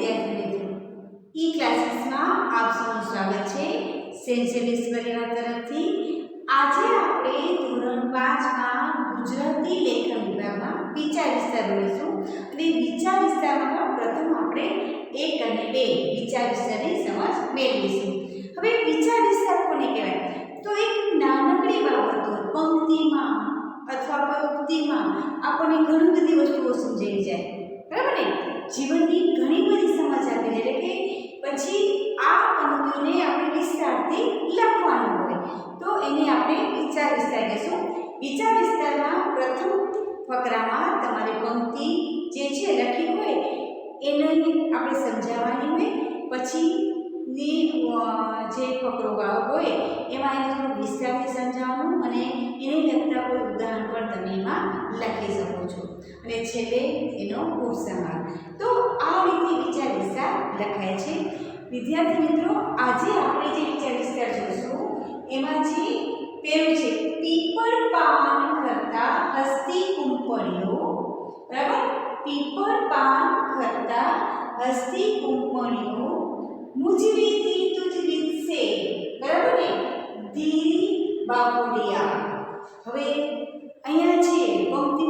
વિદ્યાર્થી મિત્રો ઈ ક્લાસીસમાં આપ સૌનું સ્વાગત છે. ઝેવિયર્સ તરફથી આજે આપણે ધોરણ પાંચમાં ગુજરાતી લેખન વિભાગમાં વિચાર વિસ્તાર ભણીશું અને વિચાર વિસ્તારમાં પ્રથમ આપણે એક અને બે વિચાર વિસ્તારની સમજ મેળવીશું. હવે વિચાર વિસ્તાર કોને કહેવાય? તો એક નાનકડી બાબતો પંક્તિમાં અથવા પંક્તિમાં આપણને ઘણી બધી વસ્તુઓ સમજાઈ જાય. બરાબર ને? જીવનની ઘણી બધી આપે છે એટલે કે પછી આ પંક્તિઓને આપણે વિસ્તારથી લખવાનું હોય. તો એને આપણે વિચાર વિસ્તાર કહીશું. વિચાર વિસ્તારમાં પ્રથમ ફકરામાં તમારે પંક્તિ જે છે લખી હોય, એને આપણે સમજાવવાની હોય. પછી ની જે ફકરો હોય, એમાં એને થોડું વિસ્તારથી સમજાવવાનું અને એને લગતા કોઈ ઉદાહરણ પણ તમે એમાં લખી શકો છો. અને છેલ્લે એનો ઉપસંહાર તો આ રીતે વિચાર વિસ્તાર લખાય છે. વિદ્યાર્થી મિત્રો, આજે આપણે જે વિચાર વિસ્તાર જોઈશું એમાં જે પેલું છે, પીપળ પાન કરતા હસ્તી કુંપળીઓ. બરાબર? પીપળ પાન કરતા હસ્તી કુંપળીઓ. મુજરીથી તુજ રીતસે બરાબર ને? ધીરી બાપુડિયા હવે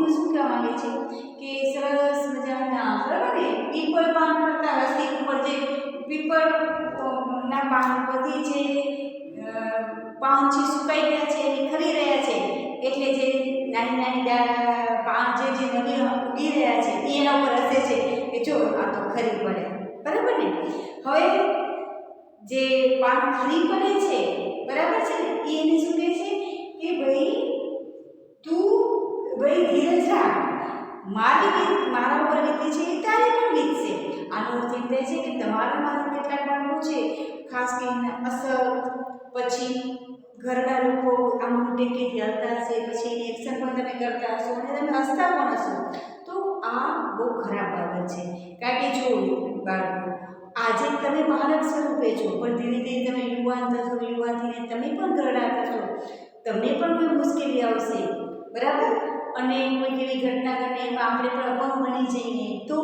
પંક્તિમાં શું કહેવા માંગે છે? કે સરસ મજાના, બરાબર ને? પીપળ પાન કરતા રસ્તી ઉપર જે પીપળ ના પાન પરથી જે પાન છે સુકાઈ ગયા છે, એ ખરી રહ્યા છે. એટલે જે નાની નાની પાન જે જે નવી ઉગી રહ્યા છે, એ એના ઉપર હસે છે. કે જો, આ તો ખરી પડે. બરાબર ને? હવે જે પાન ખરી પડે છે, બરાબર છે ને? એને શું કહે છે? કે ભાઈ તું ભાઈ ધીરજ રાખ. મારી ગીત મારા ઉપર વીતી છે એ તારી પણ વીતશે આનો અર્થ એમ થાય છે કે તમારા મારા કેટલાક બાળકો છે. ખાસ કરીને અસર પછી ઘરના લોકો આમ ટેકેથી હલતા હશે પછી એની એક્શન પણ તમે કરતા હશો અને તમે હસતા પણ હશો. તો આ બહુ ખરાબ બાબત છે. કારણ કે જો બાળકો, આજે તમે બાળક સ્વરૂપે છો, પણ ધીરે ધીરે તમે યુવાન થશો યુવાનથીને તમે પણ ઘરડા થશો. તમને પણ કોઈ મુશ્કેલી આવશે. બરાબર? અને કોઈ એવી ઘટના ઘટે એમાં આપણે પણ અપંગ બની જઈએ. તો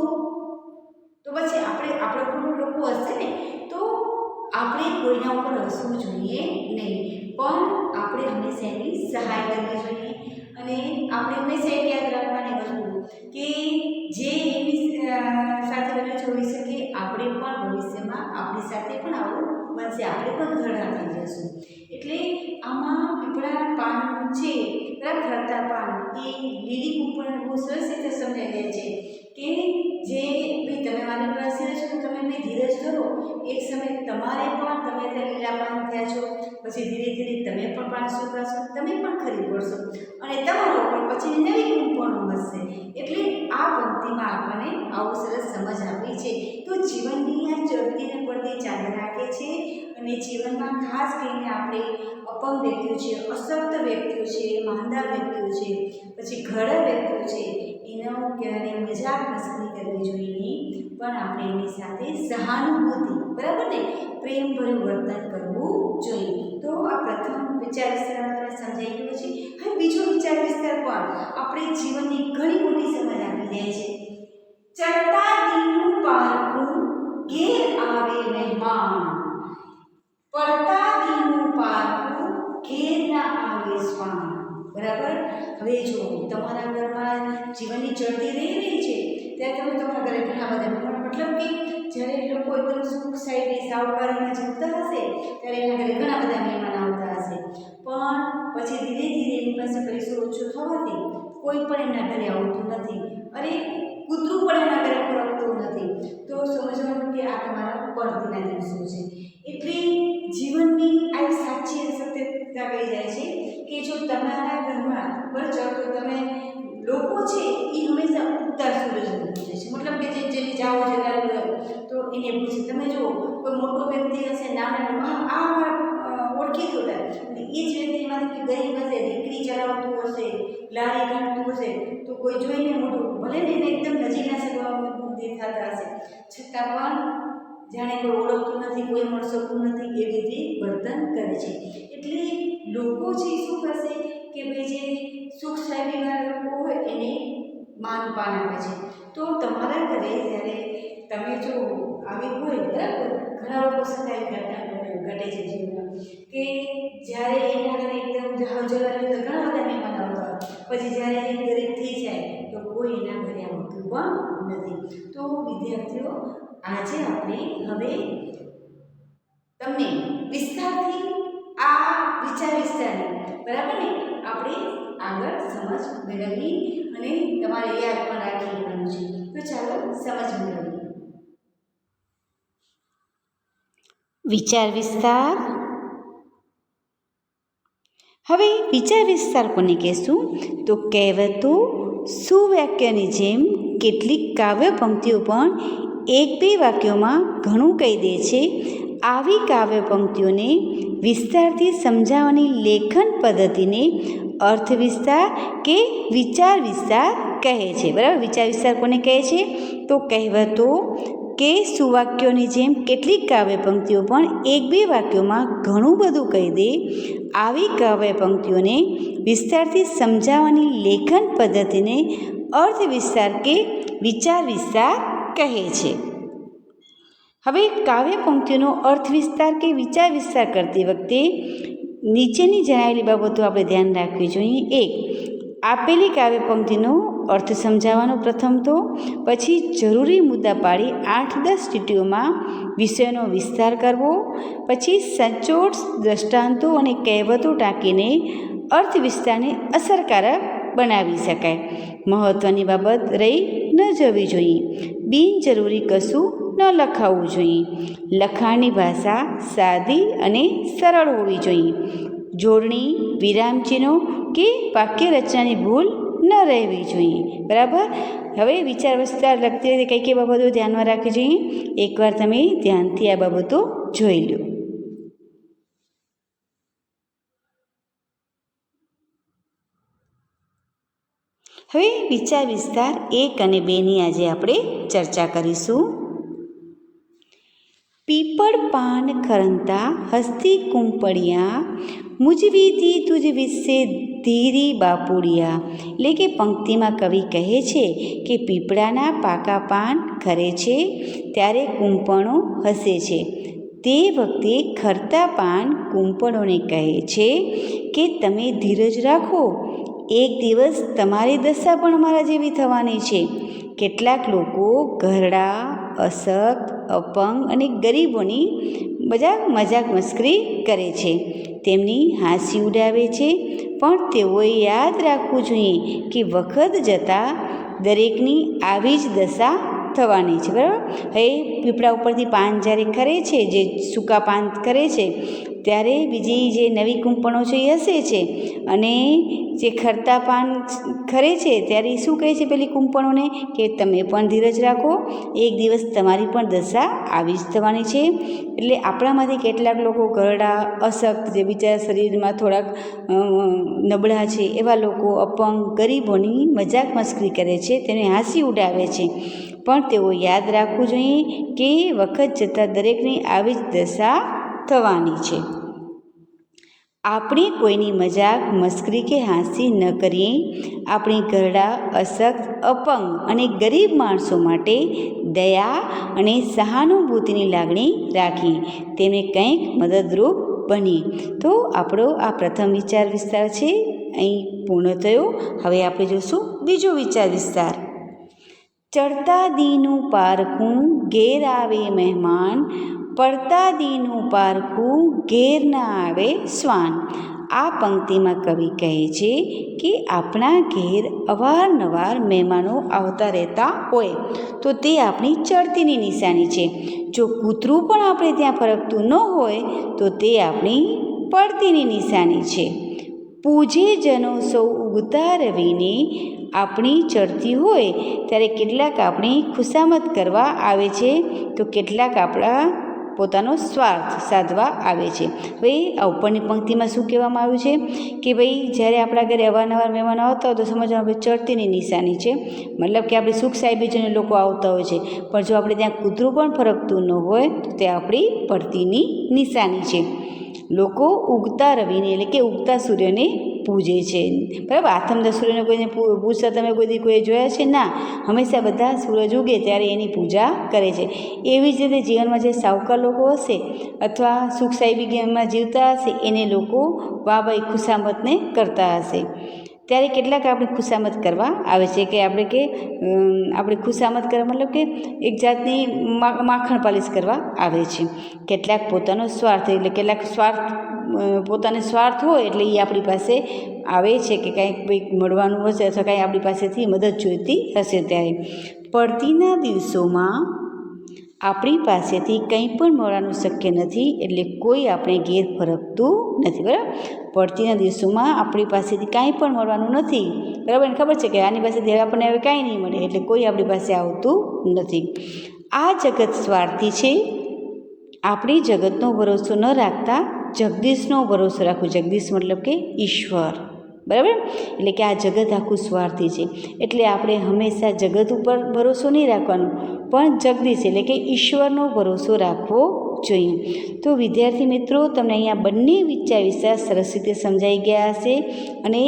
તો પછી આપણે, આપણા પર લોકો હશે ને, તો આપણે કોઈના ઉપર હસવું જોઈએ નહીં. પણ આપણે હંમેશા એની સહાય કરવી જોઈએ. અને આપણે હંમેશા એક યાદ રાખવાની વસ્તુ કે જે એની સાથે બને જોઈ શકે આપણે પણ ભવિષ્યમાં આપણી સાથે પણ આવું બનશે. આપણે પણ ઘરડા થઈ જશું. એટલે આમાં પીપળાના પાન છે ખરતા પાન એ લીલી કૂપણ બહુ સરસ રીતે સમજાઈ જાય છે કે જે ભાઈ તમે મારી પાસે છો તમે ભાઈ ધીરજ ધરો. એક સમય તમારે પણ તમે ત્યાં લીલા પાન થયા છો, પછી ધીરે ધીરે તમે પણ પાન સુકાશો તમે પણ ખરી પડશો અને તમારો પણ પછી નવી કુંપણો હશે એટલે આ પંક્તિમાં આપણને આવું સરસ સમજ આપી છે. તો જીવનની આ ચડતી ને પડતી ચાલુ રાખે છે અને જીવનમાં ખાસ કરીને આપણે અપંગ વ્યક્તિઓ છે, અશક્ત વ્યક્તિઓ છે માંદા વ્યક્તિઓ છે, પછી ઘર વ્યક્તિઓ છે, એનો ક્યારે મજાક મસ્તી કરવી જોઈએ નહીં. પણ આપણે એની સાથે સહાનુભૂતિ, બરાબર ને? પ્રેમભર્યું વર્તન કરવું જોઈએ. તો આ પ્રથમ વિચાર વિસ્તાર તમને સમજાઈ ગયો છે. હવે બીજો વિચાર વિસ્તાર પણ આપણે જીવનની ઘણી મોટી સમજ આપી જાય છે ચડતા દિનનું પારખું ઘેર આવે મહેમાન. પડતા દિનનું પારખું ઘેર ના આવે સ્વાન બરાબર? હવે જો તમારા ઘરમાં જીવનની ચડતી રહી રહી છે, ત્યારે તમે તમારા ઘરે ઘણા બધા મતલબ કે જ્યારે લોકો એકદમ સુખ સાઈડની સાવકારીમાં જમતા હશે, ત્યારે એના ઘરે ઘણા બધા મહેમાન આવતા હશે. પણ પછી ધીરે ધીરે એની પાસે પૈસો ઓછો થવાથી કોઈ પણ એના ઘરે આવતું નથી. અરે કૂતરું પણ એના ઘરે પરખતું નથી. તો સમજવાનું કે આ તમારા પડતીના દિવસો છે. એટલે જીવનની આ સાચી અને સત્યતા કહી જાય છે કે જો તમારા ઘરમાં બરાબર તો તમે લોકો છે એ હંમેશા ઉગતા સૂરજને પૂછે છે. મતલબ કે જે જેની જાઓ હોય. તો એને પૂછે, તમે જો કોઈ મોટો વ્યક્તિ હશે, નાના આ આ અમારા ઓળખી તો થાય અને એ જ વ્યક્તિમાંથી ગરીબ હશે દીકરી ચલાવતું હશે, લારી કાઢતું હશે, તો કોઈ જોઈને મોટું ભલે ને એને એકદમ નજીકના સગવા દેખાતા હશે. છતાં પણ જાણે કોઈ ઓળખતું નથી, કોઈ મળ શકતું નથી એવી રીતે વર્તન કરે છે. એટલે લોકો છે શું કરશે કે ભાઈ જે સુખ સાહેબીવાળા લોકો હોય એને માન પાન આપે છે. તો તમારા ઘરે જ્યારે વિદ્યાર્થીઓ, આજે આપણે હવે તમને વિસ્તારથી આ વિચાર વિસ્તારની બરાબર ને? આપણે આગળ સમજ મેળવવી અને તમારે યાદ પણ રાખી લેવાનું છે. તો ચાલો સમજ મેળવીએ. વિચાર વિસ્તાર. હવે વિચાર વિસ્તાર કોને કહેશું? તો કહેવતો સુવાક્યની જેમ કેટલીક કાવ્ય પંક્તિઓ પણ એક બે વાક્યોમાં ઘણું કહી દે છે. આવી કાવ્ય પંક્તિઓને વિસ્તારથી સમજાવવાની લેખન પદ્ધતિને અર્થ વિસ્તાર કે વિચાર વિસ્તાર કહે છે. બરાબર? વિચાર વિસ્તાર કોને કહે છે? તો કહેવતો કે સુવાક્યોની જેમ કેટલીક કાવ્ય પંક્તિઓ પણ એક બે વાક્યોમાં ઘણું બધું કહી દે. આવી કાવ્ય પંક્તિઓને વિસ્તારથી સમજાવવાની લેખન પદ્ધતિને અર્થ વિસ્તાર કે વિચાર વિસ્તાર કહે છે. હવે કાવ્ય પંક્તિઓનો અર્થ વિસ્તાર કે વિચાર વિસ્તાર કરતી વખતે નીચેની જણાવેલી બાબતો આપણે ધ્યાન રાખવી જોઈએ. એક, આપેલી કાવ્ય પંક્તિનો અર્થ સમજાવવાનો પ્રથમ તો, પછી જરૂરી મુદ્દા પાડી આઠ દસ લીટીઓમાં વિષયનો વિસ્તાર કરવો, પછી સચોટ દ્રષ્ટાંતો અને કહેવતો ટાંકીને અર્થ વિસ્તારને અસરકારક બનાવી શકાય. મહત્ત્વની બાબત રહી ન જવી જોઈએ. બિનજરૂરી કશું ન લખાવવું જોઈએ. લખાણની ભાષા સાદી અને સરળ હોવી જોઈએ. જોડણી, વિરામચિહ્નો કે વાક્ય રચનાની ભૂલ ન રહેવી જોઈએ. બરાબર? હવે વિચાર વિસ્તાર વખતે કઈ કઈ બાબતો ધ્યાનમાં રાખવી જોઈએ? એકવાર તમે ધ્યાનથી આ બાબતો જોઈ લો. હવે વિચાર વિસ્તાર એક અને બેની આજે આપણે ચર્ચા કરીશું. પીપળ પાન ખરંતા હસ્તી કુંપળિયા મુજવીતી તુજ વિશે ધીરી બાપુડિયા. એટલે કે પંક્તિમાં કવિ કહે છે કે પીપળાના પાકા પાન ખરે છે, ત્યારે કુંપણો હસે છે. તે વખતે ખરતા પાન કુંપણોને કહે છે કે તમે ધીરજ રાખો એક દિવસ તમારી દશા પણ અમારા જેવી થવાની છે. કેટલાક લોકો ઘરડા અશક્ત અપંગ અને ગરીબોની બધા મજાક મસ્કરી કરે છે. તેમની હાંસી ઉડાવે છે. પણ તેઓએ યાદ રાખવું જોઈએ કે વખત જતાં દરેકની આવી જ દશા થવાની છે. બરાબર? હવે પીપળા ઉપરથી પાન જ્યારે ખરે છે, જે સૂકા પાન કરે છે ત્યારે બીજી જે નવી કૂંપણો છે એ હસે છે. અને જે ખરતા પાન ખરે છે ત્યારે એ શું કહે છે પેલી કૂંપણોને? કે તમે પણ ધીરજ રાખો, એક દિવસ તમારી પણ દશા આવી જ થવાની છે. એટલે આપણામાંથી કેટલાક લોકો ગરડા, અશક્ત, જે બિચારા શરીરમાં થોડાક નબળા છે, એવા લોકો અપંગ, ગરીબોની મજાક મસ્કરી કરે છે, તેને હાંસી ઉડાવે છે. પણ તેઓ યાદ રાખવું જોઈએ કે વખત જતાં દરેકની આવી જ દશા થવાની છે. આપણે કોઈની મજાક, મસ્કરી કે હાંસી ન કરીએ. આપણી ઘરડા અશક્ત અપંગ અને ગરીબ માણસો માટે દયા અને સહાનુભૂતિની લાગણી રાખીએ. તેમને કંઈક મદદરૂપ બની તો આપણો આ પ્રથમ વિચાર વિસ્તાર છે. અહીં પૂર્ણ થયો. હવે આપણે જોઈશું બીજો વિચાર વિસ્તાર. ચડતા દીનું પારખું ઘેર આવે મહેમાન. પડતા દીનું પારખું ઘેર ના આવે શ્વાન. આ પંક્તિમાં કવિ કહે છે કે આપણા ઘેર અવારનવાર મહેમાનો આવતા રહેતા હોય, તો તે આપણી ચડતીની નિશાની છે. જો કૂતરું પણ આપણે ત્યાં ફરકતું ન હોય, તો તે આપણી પડતીની નિશાની છે. પૂજે જનો સૌ ઉગતા રવિને આપણી ચડતી હોય, ત્યારે કેટલાક આપણી ખુશામત કરવા આવે છે, તો કેટલાક આપણા પોતાનો સ્વાર્થ સાધવા આવે છે. ભાઈ, આ ઉપરની પંક્તિમાં શું કહેવામાં આવ્યું છે? કે ભાઈ, જ્યારે આપણા ઘરે અવારનવાર મહેમાનો આવતા હોય તો સમજવા આપણે ચડતીની નિશાની છે. મતલબ કે આપણે સુખ સાહેબીજોને લોકો આવતા હોય છે. પણ જો આપણે ત્યાં કૂતરું પણ ફરકતું ન હોય, તો તે આપણી પડતીની નિશાની છે. લોકો ઉગતા રવિને, એટલે કે ઉગતા સૂર્યને પૂજે છે, બરાબર? આથમતા સૂર્યને કોઈને પૂજતા તમે કોઈ દી કોઈ જોયા છે? ના. હંમેશા બધા સૂરજ ઉગે ત્યારે એની પૂજા કરે છે. એવી જ રીતે જીવનમાં જે સાવકાર લોકો હશે અથવા સુખ સાહેબીમાં જીવતા હશે, એને લોકો વાહ ભાઈ ખુશામતને કરતા હશે. ત્યારે કેટલાક આપણે ખુશામત કરવા આવે છે કે આપણે કે આપણે ખુશામત કરવા મતલબ કે એક જાતની માખણ પાલિશ કરવા આવે છે. કેટલાક પોતાનો સ્વાર્થ, એટલે કેટલાક સ્વાર્થ પોતાને સ્વાર્થ હોય એટલે એ આપણી પાસે આવે છે કે કાંઈક કંઈક મળવાનું હશે અથવા કાંઈ આપણી પાસેથી મદદ જોઈતી હશે ત્યારે. પડતીના દિવસોમાં આપણી પાસેથી કંઈ પણ મળવાનું શક્ય નથી એટલે કોઈ આપણે ઘેર ફરકતું નથી, બરાબર? પડતીના દિવસોમાં આપણી પાસેથી કાંઈ પણ મળવાનું નથી. બરાબર? એને ખબર છે કે આની પાસેથી આપણને હવે કાંઈ નહીં મળે એટલે કોઈ આપણી પાસે આવતું નથી. આ જગત સ્વાર્થી છે. આપણી જગતનો ભરોસો ન રાખતા જગદીશનો ભરોસો રાખવો. જગદીશ મતલબ કે ઈશ્વર. બરાબર? એટલે કે આ જગત આખું સ્વાર્થી છે. એટલે આપણે હંમેશા જગત ઉપર ભરોસો નહીં રાખવાનો. પણ જગદીશ એટલે કે ઈશ્વરનો ભરોસો રાખવો જોઈએ. તો વિદ્યાર્થી મિત્રો, તમને અહીંયા બંને વિચાર વિચાર સરસ રીતે સમજાઈ ગયા હશે અને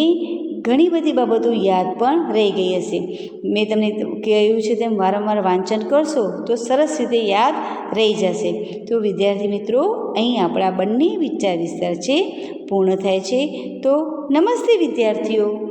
ઘણી બધી બાબતો યાદ પણ રહી ગઈ હશે. મેં તમને કહ્યું છે તેમ વારંવાર વાંચન કરશો તો સરસ રીતે યાદ રહી જશે. તો વિદ્યાર્થી મિત્રો, અહીં આપણા બંને વિચાર વિસ્તાર છે, પૂર્ણ થાય છે. તો નમસ્તે વિદ્યાર્થીઓ.